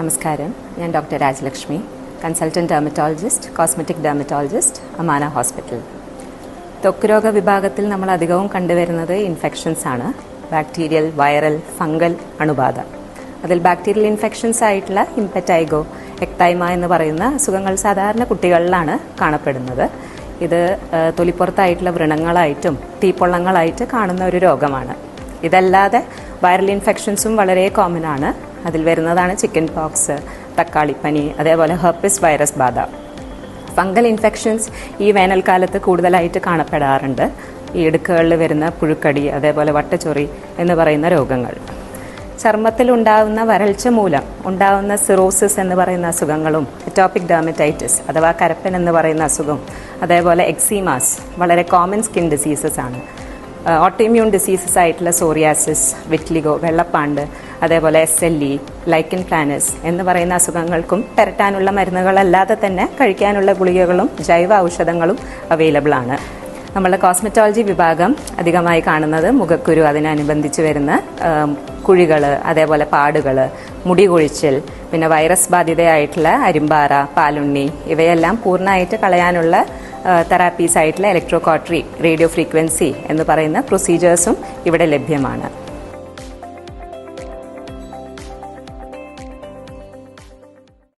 നമസ്കാരം. ഞാൻ doctor Rajalakshmi consultant dermatologist cosmetic dermatologist Amana hospital. ത്വക്ക് രോഗ വിഭാഗത്തിൽ നമ്മൾ അധികവും കണ്ടുവരുന്നത് ഇൻഫെക്ഷൻസ് ആണ്. ബാക്ടീരിയൽ വൈറൽ ഫംഗൽ അണുബാധ. അതിൽ ബാക്ടീരിയൽ ഇൻഫെക്ഷൻസ് ആയിട്ടുള്ള ഇംപെറ്റൈഗോ എക്തൈമ എന്ന് പറയുന്ന അസുഖങ്ങൾ സാധാരണ കുട്ടികളിലാണ് കാണപ്പെടുന്നത്. ഇത് തൊലിപ്പുറത്തായിട്ടുള്ള വ്രണങ്ങളായിട്ടും തീപ്പൊള്ളങ്ങളായിട്ട് കാണുന്ന ഒരു രോഗമാണ്. ഇതല്ലാതെ വൈറൽ ഇൻഫെക്ഷൻസും വളരെ കോമൺ ആണ്. അതിൽ വരുന്നതാണ് ചിക്കൻ പോക്സ് തക്കാളിപ്പനി അതേപോലെ ഹെർപ്പിസ് വൈറസ് ബാധ. ഫംഗൽ ഇൻഫെക്ഷൻസ് ഈ വേനൽക്കാലത്ത് കൂടുതലായിട്ട് കാണപ്പെടാറുണ്ട്. ഈ ഇടുക്കുകളിൽ വരുന്ന പുഴുക്കടി അതേപോലെ വട്ടച്ചൊറി എന്ന് പറയുന്ന രോഗങ്ങൾ. ചർമ്മത്തിൽ ഉണ്ടാകുന്ന വരൾച്ച മൂലം ഉണ്ടാകുന്ന സിറോസിസ് എന്ന് പറയുന്ന അസുഖങ്ങളും എറ്റോപ്പിക് ഡെർമറ്റൈറ്റിസ് അഥവാ കരപ്പൻ എന്ന് പറയുന്ന അസുഖം അതേപോലെ എക്സീമാസ് വളരെ കോമൺ സ്കിൻ ഡിസീസസ് ആണ്. ഓട്ടോഇമ്യൂൺ ഡിസീസസ് ആയിട്ടുള്ള സോറിയാസിസ് വിറ്റ്ലിഗോ വെള്ളപ്പാണ്ട് അതേപോലെ S L E lichen planus എന്ന് പറയുന്ന അസുഖങ്ങൾക്കും പെരട്ടാനുള്ള മരുന്നുകളല്ലാതെ തന്നെ കഴിക്കാനുള്ള ഗുളികകളും ജൈവ ഔഷധങ്ങളും അവൈലബിൾ ആണ്. നമ്മളുടെ കോസ്മെറ്റോളജി വിഭാഗം അധികമായി കാണുന്നത് മുഖക്കുരു അതിനനുബന്ധിച്ച് വരുന്ന കുഴികൾ അതേപോലെ പാടുകൾ മുടി കൊഴിച്ചിൽ പിന്നെ വൈറസ് ബാധിതയായിട്ടുള്ള അരിമ്പാറ പാലുണ്ണി ഇവയെല്ലാം പൂർണമായിട്ട് കളയാനുള്ള തെറാപ്പീസ് ആയിട്ടുള്ള ഇലക്ട്രോകോട്ടറി റേഡിയോ ഫ്രീക്വൻസി എന്ന് പറയുന്ന പ്രൊസീജിയേഴ്സും ഇവിടെ ലഭ്യമാണ്.